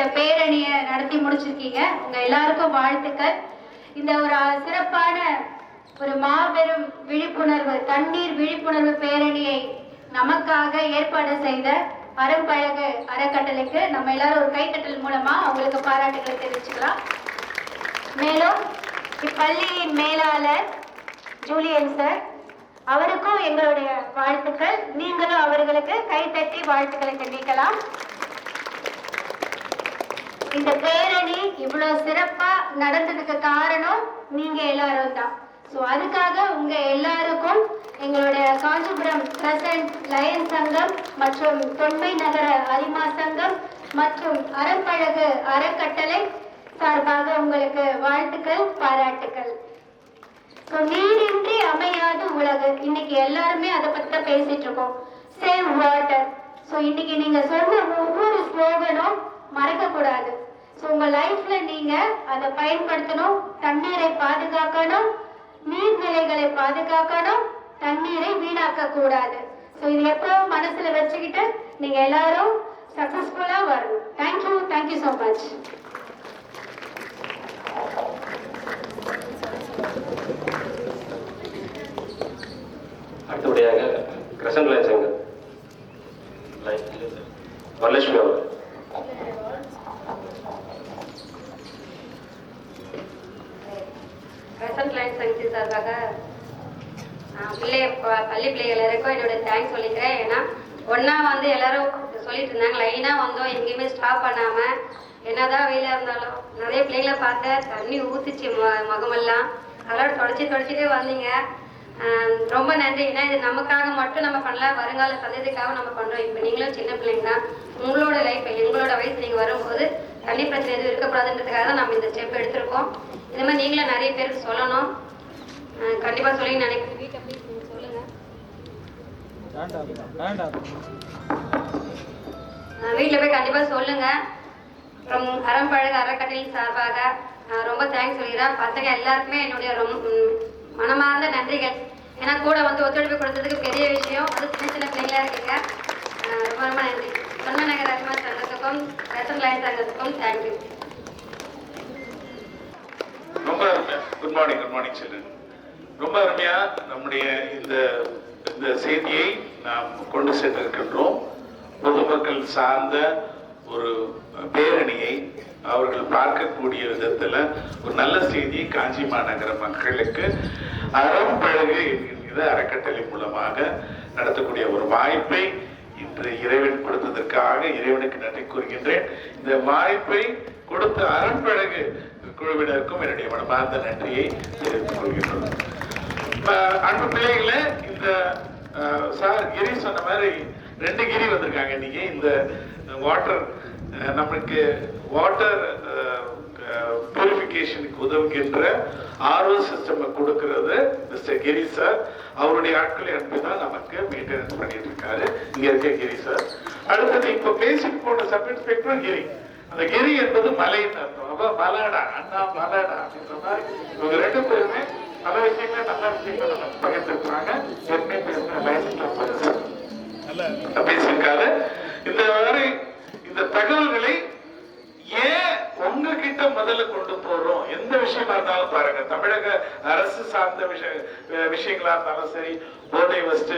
இந்த பேரணியை நடத்தி முடிச்சிருக்கீங்க. உங்க எல்லாருக்கும் வாழ்த்துக்கள். இந்த ஒரு சிறப்பான ஒரு மாபெரும் விழிப்புணர்வு தண்ணீர் விழிப்புணர்வு பேரணியை நமக்காக ஏற்பாடு செய்த அறம்பழகு அறக்கட்டளைக்கு நம்ம எல்லாரும் ஒரு கைத்தட்டல் மூலமா அவங்களுக்கு பாராட்டுகளை தெரிவிச்சுக்கலாம். மேலும் இப்பள்ளியின் மேலாளர் ஜூலியன் சார் அவருக்கும் எங்களுடைய வாழ்த்துக்கள். நீங்களும் அவர்களுக்கு கைத்தட்டி வாழ்த்துக்களை தெரிவிக்கலாம். இந்த பேரணி இவ்வளவு சிறப்பா நடந்ததுக்கு காரணம் நீங்க எல்லாரும் தான். ஸோ அதுக்காக உங்க எல்லாருக்கும் எங்களுடைய காஞ்சிபுரம் பிரசன்ட் லயன் சங்கம் மற்றும் தொன்மை நகர அரிமா சங்கம் மற்றும் அறப்பழகு அறக்கட்டளை சார்பாக உங்களுக்கு வாழ்த்துக்கள் பாராட்டுக்கள். ஸோ நீரின்றி அமையாது உலகு. இன்னைக்கு எல்லாருமே அதை பத்தி தான் பேசிட்டு இருக்கோம். சேவ் வாட்டர் ஸோ இன்னைக்கு நீங்க சொன்ன ஒவ்வொரு ஸ்லோகனும் மறக்க கூடாது ஸோ உங்க லைஃப்ல நீங்க அதை பயன்படுத்தணும் தண்ணீரை பாதுகாக்கணும் நீர்நிலைகளை பாதுகாக்கணும் தண்ணீரை வீணாக்க கூடாது ஸோ இது எப்பவும் மனசுல வச்சுக்கிட்டு நீங்க எல்லாரும் சக்சஸ்ஃபுல்லா வரணும். Thank you thank you so much அடுத்தபடியாக கிரசன் லைன் வரலட்சுமி அவர்கள் பிரசன்ட் லைன் அதுக்காக பிள்ளைய பிள்ளை ப- பள்ளி பிள்ளைகள் எல்லாருக்கும் என்னோட தேங்க்ஸ் சொல்லிக்கிறேன். ஏன்னா ஒன்றா வந்து எல்லாரும் சொல்லிட்டு இருந்தாங்க லைனாக வந்தோம் எங்கேயுமே ஸ்டாப் பண்ணாமல் என்னதான் வெயிலாக இருந்தாலும் நிறைய பிள்ளைகளை பார்த்தேன் தண்ணி ஊத்துச்சு ம முகமெல்லாம். அதெல்லாம் தொடச்சி தொடச்சிட்டே வந்தீங்க. ரொம்ப நன்றி. ஏன்னா இது நமக்காக மட்டும் நம்ம பண்ணல வருங்கால சந்ததிக்காக நம்ம பண்ணுறோம் இப்போ நீங்களும் சின்ன பிள்ளைங்க தான் உங்களோட லைஃப் எங்களோட வயசு நீங்கள் வரும்போது தண்ணி பிரச்சனை எதுவும் இருக்கக்கூடாதுன்றதுக்காக தான் நம்ம இந்த ஸ்டெப் எடுத்திருக்கோம். இது மாதிரி நீங்களும் நிறைய பேருக்கு சொல்லணும். அஹ் கண்டிப்பா சொல்லி நினைக்கிறேன். வீட்டை போய் நீங்க சொல்லுங்க. அஹ் வீட்ல போய் கண்டிப்பா சொல்லுங்க. அப்புறம் அறம்பழகு அறக்கட்டளையின் சார்பாக ரொம்ப தேங்க்ஸ் சொல்லிடுறேன். பசங்க எல்லாருக்குமே என்னுடைய ரொம்ப மனமார்ந்த நன்றிகள். ஏன்னா கூட வந்து ஒத்துழைப்பு கொடுத்ததுக்கு பெரிய விஷயம். அது சின்ன சின்ன பிள்ளைங்களா இருக்குங்க. ரொம்ப ரொம்ப நன்றி. சொன்ன நகர் அரிமா சங்கத்துக்கும் ரசன் லைன் சங்கத்துக்கும் தேங்க்யூ ரொம்ப good morning good morning children ரொம்ப அருமையா நம்முடைய இந்த இந்த செய்தியை நாம் கொண்டு சென்றிருக்கின்றோம். பொதுமக்கள் சார்ந்த ஒரு பேரணியை அவர்கள் பார்க்கக்கூடிய விதத்துல ஒரு நல்ல செய்தியை காஞ்சி மாநகர மக்களுக்கு அறம் பழகு என்கிற அறக்கட்டளை மூலமாக நடத்தக்கூடிய ஒரு வாய்ப்பை இன்று இறைவன் கொடுத்ததற்காக இறைவனுக்கு நன்றி கூறுகின்றேன். இந்த வாய்ப்பை கொடுத்த அறம்பழகு குழுவினருக்கும் என்னுடைய மனமார்ந்த நன்றியை தெரிவித்துக் கொள்கின்றோம். அஹ் அன்பு பிள்ளைகளே இந்த சார் கிரி சொன்ன மாதிரி ரெண்டு கிரி வந்திருக்காங்க இன்னைக்கு. இந்த வாட்டர் நம்மளுக்கு வாட்டர் பியூரிஃபிகேஷனுக்கு உதவுகின்ற ஆர்ஓ சிஸ்டம் கொடுக்கறது மிஸ்டர் கிரி சார். அவருடைய ஆட்களை அனுப்பி தான் நமக்கு மெயின்டெனன்ஸ் பண்ணிட்டு இருக்காரு இங்க இருக்க கிரி சார். அடுத்தது இப்ப பேசிட்டு போன சப் இன்ஸ்பெக்டர் கிரி. அந்த கிரி என்பது மலைன்னு அர்த்தம். அப்ப மலடா அண்ணா மலடா அப்படின்ற மாதிரி இவங்க ரெண்டு பேருமே பல விஷயங்கள நல்ல விஷயங்கள் நம்ம பகிர்ந்துருக்காங்க ஏற்கனவே பேசின பேசியிருக்காரு. இந்த மாதிரி இந்த தகவல்களை ஏன் உங்ககிட்ட முதல்ல கொண்டு போறோம்? எந்த விஷயமா இருந்தாலும் பாருங்க. தமிழக அரசு சார்ந்த விஷய விஷயங்களா இருந்தாலும் சரி போதை வஸ்ட்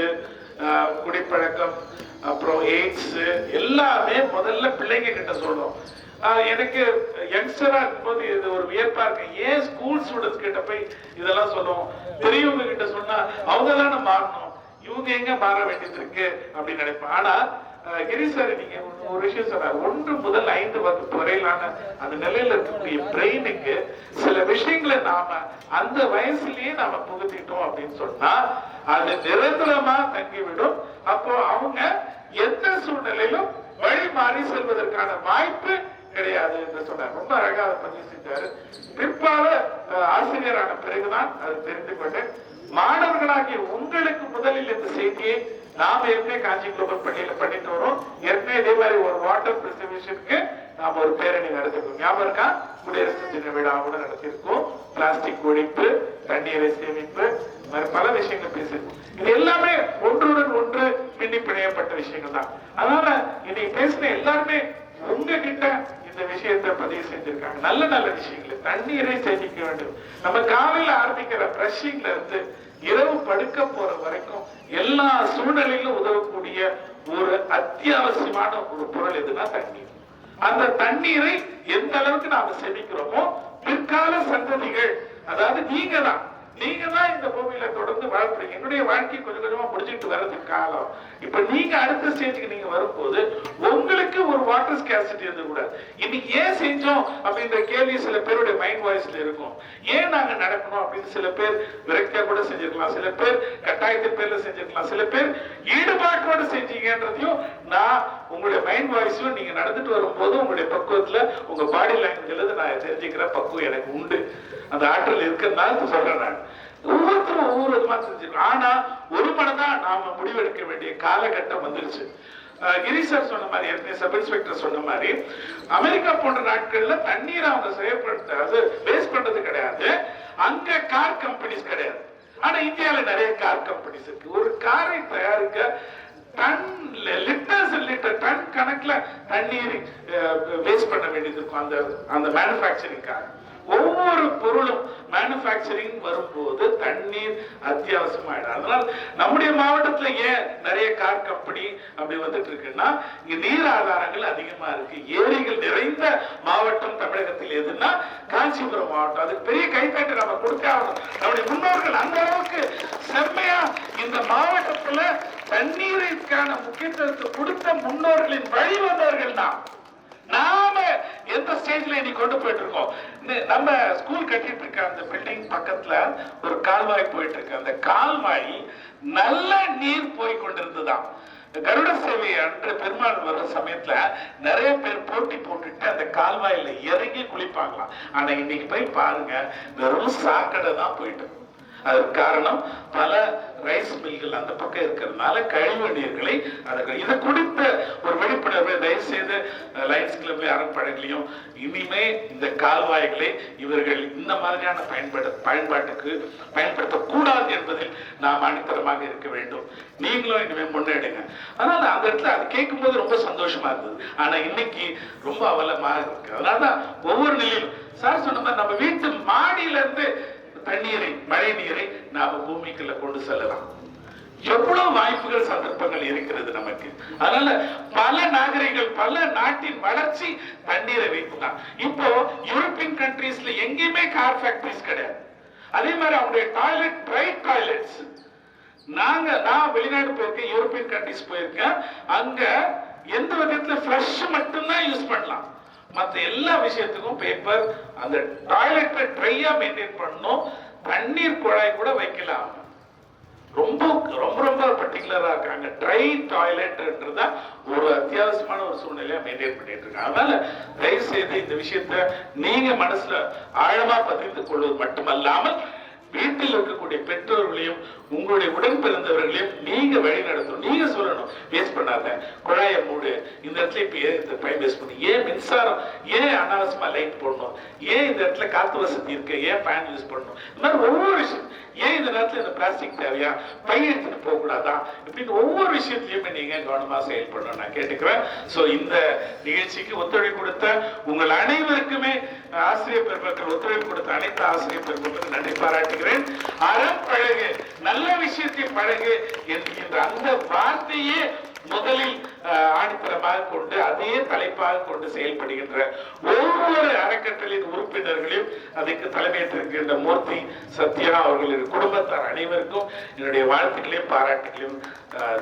குடிப்பழக்கம் அப்புறம் எய்ட்ஸ் எல்லாமே முதல்ல பிள்ளைங்க கிட்ட சொல்றோம் ஆஹ் எனக்கு யங்ஸ்டரா இருக்கும்போது இது ஒரு வியப்பா இருக்கு. ஏன் ஸ்கூல் ஸ்டூடெண்ட்ஸ் கிட்ட போய் இதெல்லாம் சொல்லுவோம் பெரியவங்க கிட்ட சொன்னா அவங்க தானே மாறணும். இவங்க எங்க மாற வேண்டியது இருக்கு? அப்படின்னு நினைப்பேன். ஆனா அஹ், நீங்க ஒரு- விஷயம் சொன்னார். ஒன்று முதல் ஐந்து வகுப்பு வரையிலான அந்த நிலையில இருக்கக்கூடிய பிரெயினுக்கு சில விஷயங்களை நாம அந்த வயசுலயே நாம புகுத்திட்டோம் அப்படின்னு சொன்னா அது நிரந்தரமா தங்கிவிடும். அப்போ அவங்க எந்த சூழ்நிலையிலும் வழி மாறி செல்வதற்கான வாய்ப்பு கிடையாது என்று சொன்னார். ரொம்ப அழகா அதை பதிவு செஞ்சாரு. பிற்பால ஆசிரியரான பிறகுதான் அது தெரிந்து கொண்டேன். மாணவர்களாகிய உங்களுக்கு முதலில் இந்த செய்தியை நாம ஏற்கனவே காஞ்சி குளோபல் பள்ளியில பண்ணிட்டு வரோம். ஏற்கனவே இதே மாதிரி ஒரு வாட்டர் பிரிசர்வேஷனுக்கு நாம ஒரு பேரணி நடத்திருக்கோம். ஞாபகம் இருக்கா? குடியரசு தின விழா கூட நடத்தியிருக்கோம் பிளாஸ்டிக் ஒழிப்பு தண்ணீரை சேமிப்பு மாதிரி பல விஷயங்கள் பேசியிருக்கோம். இது எல்லாமே ஒன்றுடன் ஒன்று பின்னி பிணையப்பட்ட விஷயங்கள் தான். அதனால இன்னைக்கு பேசின எல்லாருமே உங்ககிட்ட இந்த விஷயத்தை பதிவு செஞ்சிருக்காங்க. நல்ல நல்ல விஷயங்கள். தண்ணீரை சேமிக்க வேண்டும். நம்ம காலையில ஆரம்பிக்கிற பிரஷிங்ல இருந்து இரவு படுக்க போற வரைக்கும் எல்லா சூழ்நிலையிலும் உதவக்கூடிய ஒரு அத்தியாவசியமான ஒரு பொருள் எதுனா தண்ணீர். அந்த தண்ணீரை எந்த அளவுக்கு நாம செமிக்கிறோமோ பிற்கால சந்ததிகள் அதாவது நீங்க தான் நீங்க தான் இந்த பூமியில தொடர்ந்து வாழ்றீங்க என்னுடைய வாழ்க்கை கொஞ்சம் கொஞ்சமா முடிஞ்சிட்டு வர்றதுக்கு காலம். இப்ப நீங்க அடுத்த ஸ்டேஜுக்கு நீங்க வரும்போது உங்களுக்கு ஒரு வாட்டர் ஸ்கேசிட்டி இருந்து கூடாது இன்னைக்கு ஏன் செஞ்சோம் அப்படின்ற கேள்வி சில பேருடைய மைண்ட் வாய்ஸ்ல இருக்கும். ஏன் நாங்க நடக்கணும் அப்படின்னு சில பேர் விரக்தியா கூட செஞ்சிருக்கலாம். சில பேர் கட்டாயத்தின் பேர்ல செஞ்சிருக்கலாம். சில பேர் ஈடுபாட்டோட செஞ்சீங்கன்றதையும் நான் உங்களுடைய மைண்ட் வாய்ஸ்ல நீங்க நடந்துட்டு வரும்போது உங்களுடைய பக்குவத்துல உங்க பாடி லாங்குவேஜ்ல நான் தெரிஞ்சுக்கிற பக்குவம் எனக்கு உண்டு. அந்த ஆற்றல் இருக்கிறதுனால சொல்றேன் நான். ஒவ்வொருத்தரும் ஒவ்வொரு விதமா செஞ்சிருக்கோம் ஆனா ஒரு மனதான் நாம முடிவெடுக்க வேண்டிய காலகட்டம் வந்துருச்சு. கிரிசர் கிரி சார் சொன்ன மாதிரி ஏற்கனவே சப் இன்ஸ்பெக்டர் சொன்ன மாதிரி அமெரிக்கா போன்ற நாட்கள்ல தண்ணீரை அவங்க செயல்படுத்த அது வேஸ்ட் பண்றது கிடையாது. அங்க கார் கம்பெனிஸ் கிடையாது. ஆனா இந்தியால நிறைய கார் கம்பெனிஸ் இருக்கு. ஒரு காரை தயாரிக்க டன் லிட்டர்ஸ் லிட்டர் டன் கணக்குல தண்ணீர் வேஸ்ட் பண்ண வேண்டியது இருக்கும். அந்த அந்த மேனுஃபேக்சரிங்காக ஒவ்வொரு பொருளும் மேனுஃபேக்சரிங் வரும்போது தண்ணீர் அத்தியாவசியமாயிடும். அதனால நம்முடைய மாவட்டத்துல ஏன் நிறைய கார் கம்பெனி அப்படி வந்துட்டு இருக்குன்னா இங்க நீர் ஆதாரங்கள் அதிகமா இருக்கு. ஏரிகள் நிறைந்த மாவட்டம் தமிழகத்தில் எதுன்னா காஞ்சிபுரம் மாவட்டம். அதுக்கு பெரிய கைத்தட்டு நம்ம கொடுத்தே ஆகணும். நம்முடைய முன்னோர்கள் அந்த அளவுக்கு செம்மையா இந்த மாவட்டத்துல தண்ணீருக்கான முக்கியத்துவத்தை கொடுத்த முன்னோர்களின் வழி வந்தவர்கள் தான். நாம எந்த ஸ்டேஜ்ல இன்னைக்கு கொண்டு போயிட்டு இருக்கோம்? நம்ம ஸ்கூல் கட்டிட்டு இருக்க அந்த பில்டிங் பக்கத்துல ஒரு கால்வாய் போயிட்டு இருக்கு. அந்த கால்வாய் நல்ல நீர் போய் கொண்டிருந்துதான் கருட சேவை அன்று பெருமாள் வர்ற சமயத்துல நிறைய பேர் போட்டி போட்டுட்டு அந்த கால்வாயில இறங்கி குளிப்பாங்களாம். ஆனா இன்னைக்கு போய் பாருங்க வெறும் சாக்கடை தான் போயிட்டு அதற்கு காரணம் பல ரைஸ் மில்கள் அந்த பக்கம் இருக்கிறதுனால கழிவு நீர்களை அதற்கு இது குறித்த ஒரு விழிப்புணர்வை தயவு செய்து லைன்ஸ் கிளப் அறப்படங்களையும் இனிமே இந்த கால்வாய்களை இவர்கள் இந்த மாதிரியான பயன்பாடு பயன்பாட்டுக்கு பயன்படுத்தக்கூடாது என்பதில் நாம் அடித்தரமாக இருக்க வேண்டும். நீங்களும் இனிமே முன்னேடுங்க அதனால அந்த இடத்துல அது கேட்கும்போது ரொம்ப சந்தோஷமா இருந்தது. ஆனால் இன்னைக்கு ரொம்ப அவலமாக இருக்கு. அதனால தான் ஒவ்வொரு நிலையிலும் சார் சொன்ன மாதிரி நம்ம வீட்டு மாடியில இருந்து தண்ணீரை மழை நீரை நாம பூமிக்குள்ள கொண்டு செல்லலாம். எவ்வளவு வாய்ப்புகள் சந்தர்ப்பங்கள் இருக்கிறது நமக்கு. அதனால பல நாகரிகங்கள் பல நாட்டின் வளர்ச்சி தண்ணீரை வைத்துதான். இப்போ யூரோப்பியன் கண்ட்ரீஸ்ல எங்கேயுமே கார் ஃபேக்டரிஸ் கிடையாது. அதே மாதிரி அவங்களுடைய டாய்லெட் ட்ரை டாய்லெட்ஸ் நாங்க நான் வெளிநாடு போயிருக்கேன் யூரோப்பியன் கண்ட்ரிஸ் போயிருக்கேன். அங்க எந்த விதத்துல ஃப்ளஷ் மட்டும்தான் யூஸ் பண்ணலாம். மற்ற எல்லா விஷயத்துக்கும் பேப்பர் அந்த டாய்லெட்டை ட்ரையா மெயின்டைன் பண்ணணும். தண்ணீர் குழாய் கூட வைக்கலாம். ரொம்ப ரொம்ப ரொம்ப பர்டிகுலரா இருக்காங்க. ட்ரை டாய்லெட்ன்றதா ஒரு அத்தியாவசியமான ஒரு சூழ்நிலையா மெயின்டைன் பண்ணிட்டு இருக்காங்க. அதனால தயவு செய்து இந்த விஷயத்த நீங்க மனசுல ஆழமா பதிந்து கொள்வது மட்டுமல்லாமல் வீட்டில் இருக்கக்கூடிய பெற்றோர்களையும் உங்களுடைய உடன் பிறந்தவர்களையும் நீங்க வழி நடத்தணும். நீங்க சொல்லணும். வேஸ்ட் பண்ணாத. குழாயை மூடு. இந்த இடத்துல இப்ப ஏன் இந்த டைம் வேஸ்ட் பண்ணி? ஏன் மின்சாரம்? ஏன் அனாவசியமா லைட் போடணும்? ஏன் இந்த இடத்துல காத்து வசதி இருக்கு? ஏன் ஃபேன் யூஸ் பண்ணணும்? இந்த மாதிரி ஒவ்வொரு விஷயம். ஏன் இந்த நேரத்துல இந்த பிளாஸ்டிக் தேவையா? பை எடுத்துட்டு போக கூடாதா இப்படின்னு ஒவ்வொரு விஷயத்திலயுமே நீங்க கவனமா செயல்படணும். நான் கேட்டுக்கிறேன். சோ இந்த நிகழ்ச்சிக்கு ஒத்துழைப்பு கொடுத்த உங்கள் அனைவருக்குமே ஆசிரியர் பெருமக்கள் ஒத்துழைப்பு கொடுத்த அனைத்து ஆசிரியர் பெருமக்களுக்கு நன்றி பாராட்டுகிறேன். அறம் பழகு நல்ல விஷயத்தை பழகு என்கின்ற அந்த வார்த்தையே முதலில் ஆணித்தரமாக கொண்டு அதே தலைப்பாக கொண்டு செயல்படுகின்ற ஒவ்வொரு அறக்கட்டளின் உறுப்பினர்களையும் அதுக்கு தலைமையேற்றிருக்கின்ற மூர்த்தி சத்யா அவர்களின் குடும்பத்தார் அனைவருக்கும் என்னுடைய வாழ்த்துக்களையும் பாராட்டுகளையும்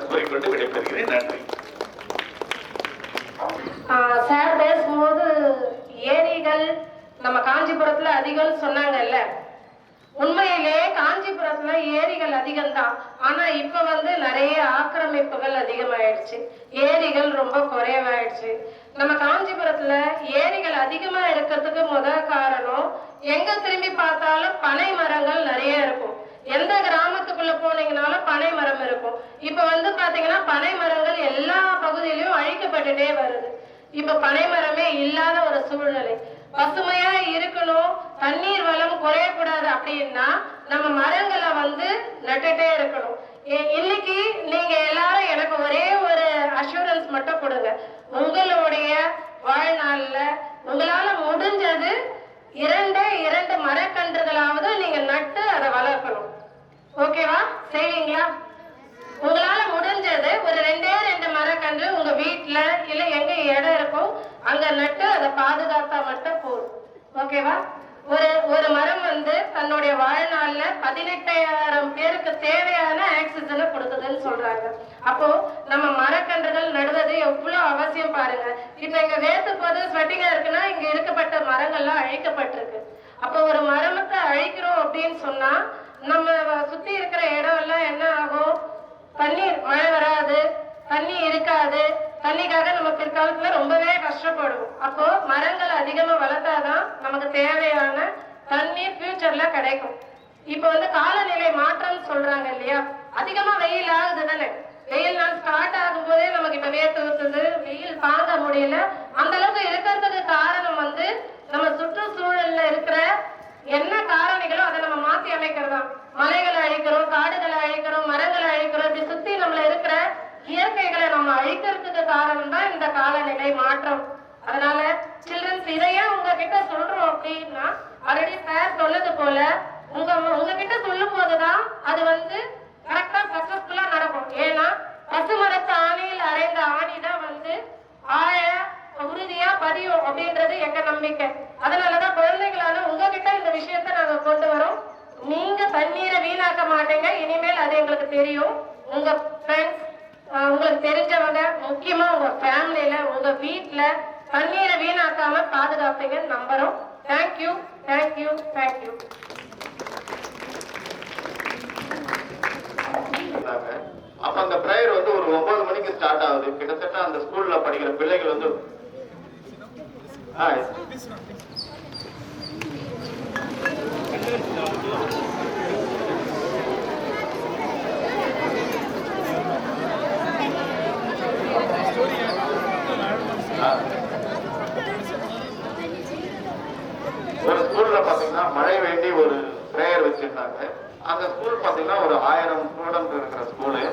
கூறிக்கொண்டு விடைபெறுகிறேன். நன்றி. சார் பேசும்போது ஏரிகள் நம்ம காஞ்சிபுரத்துல அதிகம் சொன்னாங்கல்ல. உண்மையிலே காஞ்சிபுரத்துல ஏரிகள் அதிகம்தான். ஆனா இப்ப வந்து நிறைய ஆக்கிரமிப்புகள் அதிகமாயிடுச்சு. ஏரிகள் ரொம்ப குறைவாயிடுச்சு. நம்ம காஞ்சிபுரத்துல ஏரிகள் அதிகமா இருக்கிறதுக்கு முத காரணம் எங்க திரும்பி பார்த்தாலும் பனை மரங்கள் நிறைய இருக்கும். எந்த கிராமத்துக்குள்ள போனீங்கனாலும் பனை மரம் இருக்கும். இப்ப வந்து பாத்தீங்கன்னா பனை மரங்கள் எல்லா பகுதியிலும் அழிக்கப்பட்டுட்டே வருது. இப்ப பனை மரமே இல்லாத ஒரு சூழ்நிலை. பசுமையா இருக்கணும் தண்ணீர் வளம் குறையக்கூடாது அப்படின்னா நம்ம மரங்களை வந்து நட்டுட்டே இருக்கணும். இன்னைக்கு நீங்க எல்லாரும் எனக்கு ஒரே ஒரு அஷூரன்ஸ் மட்டும் கொடுங்க. உங்களுடைய வாழ்நாள்ல உங்களால முடிஞ்சது இரண்டே இரண்டு மரக்கன்றுகளாவது நீங்க நட்டு அதை வளர்க்கணும். ஓகேவா? செய்வீங்களா உங்களால முடிஞ்சது ஒரு ரெண்டே ரெண்டு மரக்கன்று உங்க வீட்ல இல்ல எங்க இடம் இருக்கோ அங்க நட்டு அதை பாதுகாத்தா மட்டும் போதும். ஓகேவா? ஒரு ஒரு மரம் வந்து தன்னுடைய வாழ்நாள்ல பதினெட்டாயிரம் பேருக்கு தேவையான ஆக்சிஜனை கொடுக்குதுன்னு சொல்றாங்க. அப்போ நம்ம மரக்கன்றுகள் நடுவது எவ்வளவு அவசியம் பாருங்க. இப்ப இங்க வேத்து போது ஸ்வெட்டிங்கா இருக்குன்னா இங்க இருக்கப்பட்ட மரங்கள்லாம் அழிக்கப்பட்டிருக்கு. அப்போ ஒரு மரமத்தை அழிக்கிறோம் அப்படின்னு சொன்னா நம்ம சுத்தி இருக்கிற இடம் எல்லாம் என்ன ஆகும்? தண்ணீர் மழை வராது. தண்ணி இருக்காது. தண்ணிக்காக நம்ம பிற்காலத்துல ரொம்பவே கஷ்டப்படுவோம். அப்போ மரங்கள் அதிகமா வளர்த்தாதான் நமக்கு தேவையான தண்ணீர் ஃபியூச்சர்ல கிடைக்கும். இப்போ வந்து காலநிலை மாற்றம் சொல்றாங்க இல்லையா? அதிகமா வெயில் ஆகுது தானே? வெயில் நாள் ஸ்டார்ட் ஆகும் போதே நமக்கு இப்ப வேர்த்து ஊத்துது வெயில் தாங்க முடியல. அந்த அளவுக்கு இருக்கிறதுக்கு காரணம் வந்து நம்ம சுற்றுச்சூழல்ல இருக்கிற என்ன காரணிகளோ அதை நம்ம மாத்தி அமைக்கிறதா மலைகளை அழிக்கிறோம் காடுகளை அழிக்கிறோம் மரங்களை அழிக்கிறோம் இப்படி சுத்தி நம்மள இருக்கிற இயற்கைகளை நம்ம அழிக்கிறதுக்கு காரணம் தான் இந்த காலநிலை மாற்றம். அதனால சில்ட்ரன்ஸ் இதையே உங்ககிட்ட சொல்றோம் அப்படின்னா ஆல்ரெடி சார் சொன்னது போல உங்க உங்ககிட்ட சொல்லும் போதுதான் அது வந்து கரெக்டா சக்சஸ்ஃபுல்லா நடக்கும். ஏன்னா பசுமரத்து ஆணியில் அடைந்த ஆணி தான் வந்து ஆழ உறுதியா பதியும் அப்படின்றது எங்க நம்பிக்கை. அதனாலதான் குழந்தைகளால உங்ககிட்ட இந்த விஷயத்த நாங்க கொண்டு வரோம். நீங்க தண்ணீரை வீணாக்க மாட்டீங்க. இனிமேல் அது எங்களுக்கு தெரியும். உங்க ஃப்ரெண்ட்ஸ் உங்களுக்கு தெரிஞ்சவங்க முக்கியமா உங்க ஃபேமிலியில உங்க வீட்டுல தண்ணீரை வீணாக்காம பாதுகாப்பீங்கன்னு நம்புறோம். தேங்க்யூ தேங்க்யூ தேங்க்யூ அப்ப அந்த பிரேயர் வந்து ஒரு ஒன்பது மணிக்கு ஸ்டார்ட் ஆகுது. கிட்டத்தட்ட அந்த ஸ்கூல்ல படிக்கிற பிள்ளைகள் வந்து ஆ, ஆ. ஒரு ஸ்கூல்ல பாத்தீங்கன்னா மழை வேண்டி ஒரு பிரேயர் வச்சிருந்தாங்க அந்த ஸ்கூல் பாத்தீங்கன்னா ஒரு ஆயிரம் ஸ்டூடெண்ட் இருக்கிற ஸ்கூலு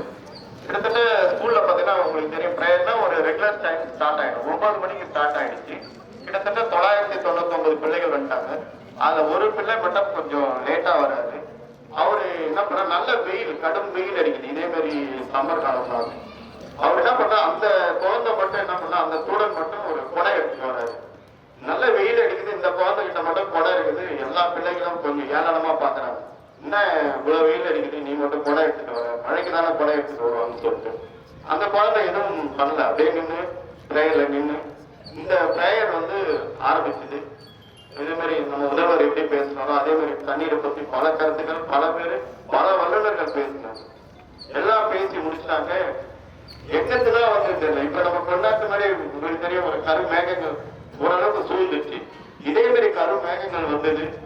கிட்டத்தட்ட ஸ்கூல்ல பாத்தீங்கன்னா உங்களுக்கு தெரியும் பிரேயர்னா ஒரு ரெகுலர் டைம் ஸ்டார்ட் ஆயிடும் ஒன்பது மணிக்கு ஸ்டார்ட் ஆயிடுச்சு கிட்டத்தட்ட தொள்ளாயிரத்தி தொண்ணூத்தி ஒன்பது பிள்ளைகள் வந்துட்டாங்க அதுல ஒரு பிள்ளை மட்டும் கொஞ்சம் லேட்டா வராது அவரு என்ன பண்ண நல்ல வெயில் கடும் வெயில் அடிக்குது. இதே மாதிரி சம்மர் காலம் அவர் என்ன பண்ணா அந்த குழந்தை மட்டும் என்ன பண்ணா அந்த ஸ்டூடெண்ட் மட்டும் ஒரு கொடை எடுத்துட்டு வராரு நல்ல வெயில் அடிக்குது இந்த குழந்தை கிட்ட மட்டும் கொடை இருக்குது. எல்லா பிள்ளைகளும் கொஞ்சம் ஏளனமா பாக்குறாங்க. என்ன இவ்வளவு வெயில் அடிக்குது நீ மட்டும் கொடை எடுத்துட்டு வர. மழைக்கு தானே கொடை எடுத்துட்டு வருவான்னு சொல்லிட்டு. அந்த குழந்தை எதுவும் பண்ணல. அப்படியே நின்று பிரேயர்ல நின்று இந்த பிரேயர் வந்து ஆரம்பிச்சது. இதே மாதிரி நம்ம முதல்வர் எப்படி பேசினாரோ அதே மாதிரி தண்ணீரை பத்தி பல கருத்துக்கள் பல பேர் பல வல்லுநர்கள் பேசினாங்க. எல்லாம் பேசி முடிச்சாங்க. எங்கத்துதான் வந்து தெரியல. இப்ப நம்ம கொண்டாட்டு மாதிரி உங்களுக்கு தெரியும் ஒரு கரு மேகங்கள் ஓரளவுக்கு சூழ்ந்துச்சு. இதே மாதிரி கரு மேகங்கள் வந்தது.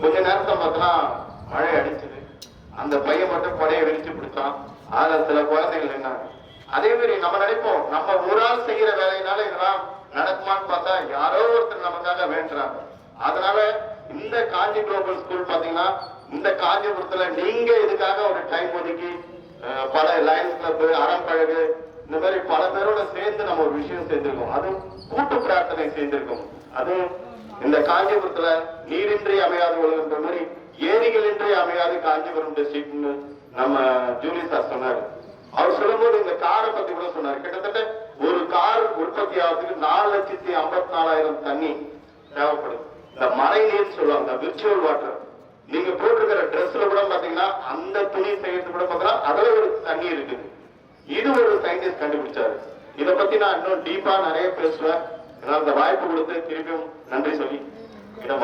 கொஞ்ச நேரத்தை பார்த்தா மழை அடிச்சது. அந்த பையன் மட்டும் கொடையை விரிச்சு பிடிச்சான். அதுல சில குழந்தைகள் என்ன அதே மாதிரி நம்ம நினைப்போம் நம்ம ஒரு ஆள் செய்யற வேலையினால இதெல்லாம் நடக்குமான்னு பார்த்தா யாரோ ஒருத்தர் நமக்காக வேண்டுறாங்க. அதனால இந்த காஞ்சி குளோபல் ஸ்கூல் பாத்தீங்கன்னா இந்த காஞ்சிபுரத்துல நீங்க இதுக்காக ஒரு டைம் ஒதுக்கி பல லயன்ஸ் கிளப் அறம்பழகு இந்த மாதிரி பல பேரோட சேர்ந்து நம்ம ஒரு விஷயம் செஞ்சிருக்கோம். அதுவும் கூட்டு பிரார்த்தனை செஞ்சிருக்கோம். அதுவும் இந்த காஞ்சிபுரத்துல நீரின்றி அமையாது உலகன்ற மாதிரி ஏரிகளின்றி அமையாது காஞ்சிபுரம் டிஸ்ட்ரிக்ட்னு நம்ம ஜூலி சார் சொன்னாரு. அவர் சொல்லும்போது இந்த காரை பத்தி கூட சொன்னாரு. கிட்டத்தட்ட ஒரு கார் உற்பத்தி ஆகிறதுக்கு நாலு லட்சத்தி ஐம்பத்தி நாலாயிரம் தண்ணி தேவைப்படுது. இந்த மழை நீர் சொல்லுவாங்க விர்ச்சுவல் வாட்டர் நீங்க போட்டிருக்கிற ட்ரெஸ்ல கூட பாத்தீங்கன்னா அந்த துணி செய்யறது கூட பாத்தீங்கன்னா அதுல ஒரு தண்ணி இருக்குது. இது ஒரு சயின்டிஸ்ட் கண்டுபிடிச்சாரு. இத பத்தி நான் இன்னும் டீப்பா நிறைய பேசுவேன். அதனால அந்த வாய்ப்பு கொடுத்து திருப்பியும் நன்றி சொல்லி இடம்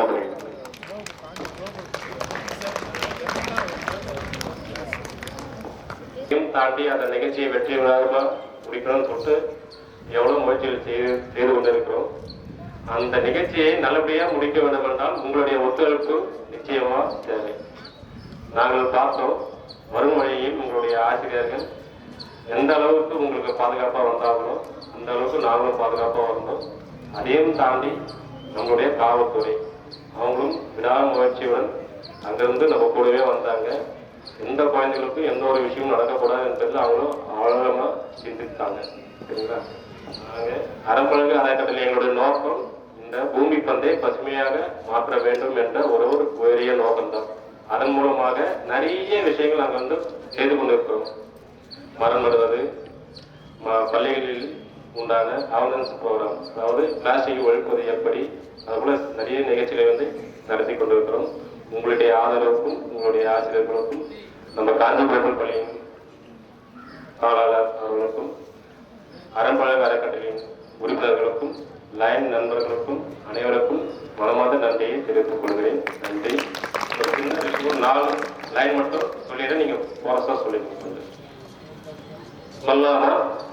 இதையும் தாண்டி அந்த நிகழ்ச்சியை வெற்றிகரமாக முடிக்கணும்னு சொல்லிட்டு எவ்வளவு முயற்சிகள் செய்து செய்து கொண்டிருக்கிறோம். அந்த நிகழ்ச்சியை நல்லபடியாக முடிக்க வேண்டும் என்றால் உங்களுடைய ஒத்துழைப்பு நிச்சயமா தேவை. நாங்கள் பார்த்தோம் வரும் வழியில் உங்களுடைய ஆசிரியர்கள் எந்த அளவுக்கு உங்களுக்கு பாதுகாப்பாக வந்தாங்களோ அந்த அளவுக்கு நாங்களும் பாதுகாப்பாக வந்தோம். அதையும் தாண்டி நம்மளுடைய காவல்துறை அவங்களும் விடாமுயற்சியுடன் அங்கிருந்து நம்ம கூடவே வந்தாங்க. எந்த குழந்தைகளுக்கும் எந்த ஒரு விஷயமும் நடக்கக்கூடாது என்பதில் அவங்களும் ஆழமா சிந்தித்தாங்க. சரிங்களா? அறப்பழகு அறக்கட்டளை எங்களுடைய நோக்கம் இந்த பூமி பந்தை பசுமையாக மாற்ற வேண்டும் என்ற ஒரு ஒரு உயரிய நோக்கம்தான். அதன் மூலமாக நிறைய விஷயங்கள் நாங்கள் வந்து செய்து கொண்டிருக்கிறோம். மரம் நடுவது ம- பள்ளிகளில் உண்டான அவேர்னஸ் ப்ரோக்ராம் அதாவது பிளாஸ்டிக் ஒழிப்பது எப்படி அதுபோல் நிறைய நிகழ்ச்சிகளை வந்து நடத்தி கொண்டிருக்கிறோம். உங்களுடைய ஆதரவுக்கும் உங்களுடைய ஆசிரியர்களுக்கும் நம்ம காஞ்சிபுரம் பள்ளியின் காவலாளர் அவர்களுக்கும் அறம்பழக அறக்கட்டளையின் உறுப்பினர்களுக்கும் லயன் நண்பர்களுக்கும் அனைவருக்கும் மனமார்ந்த நன்றியை தெரிவித்துக் கொள்கிறேன். நன்றி. ஒரு சின்ன நாலு லைன் மட்டும் சொல்லிடுறேன் நீங்க போரஸா சொல்லிடுங்க கொஞ்சம் சொல்லாமா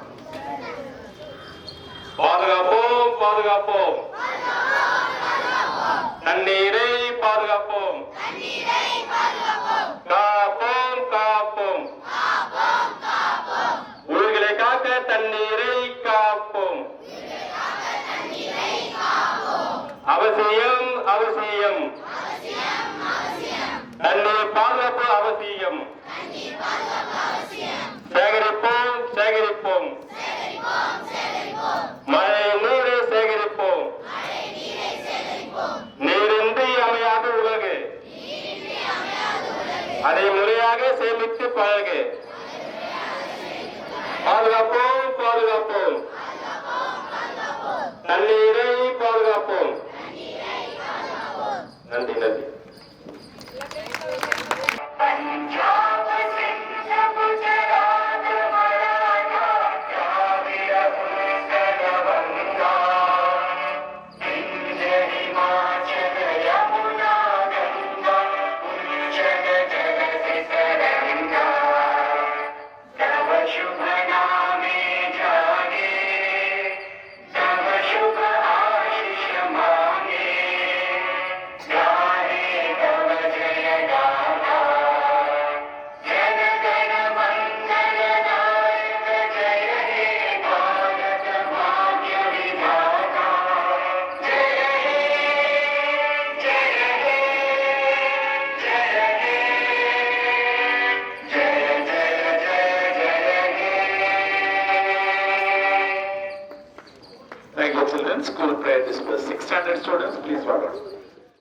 பாதுகாப்போம் பாதுகாப்போம். தண்ணீரை பாதுகாப்போம். அவசியம் அவசியம். தண்ணீர் பாதுகாப்பு அவசியம். சேகரிப்போம் சேகரிப்போம். மழை நீரை சேகரிப்போம். நீரின்றி அமையாத உலகு. அதை முறையாக சேமித்து பழகு. பாதுகாப்போம் பாதுகாப்போம்.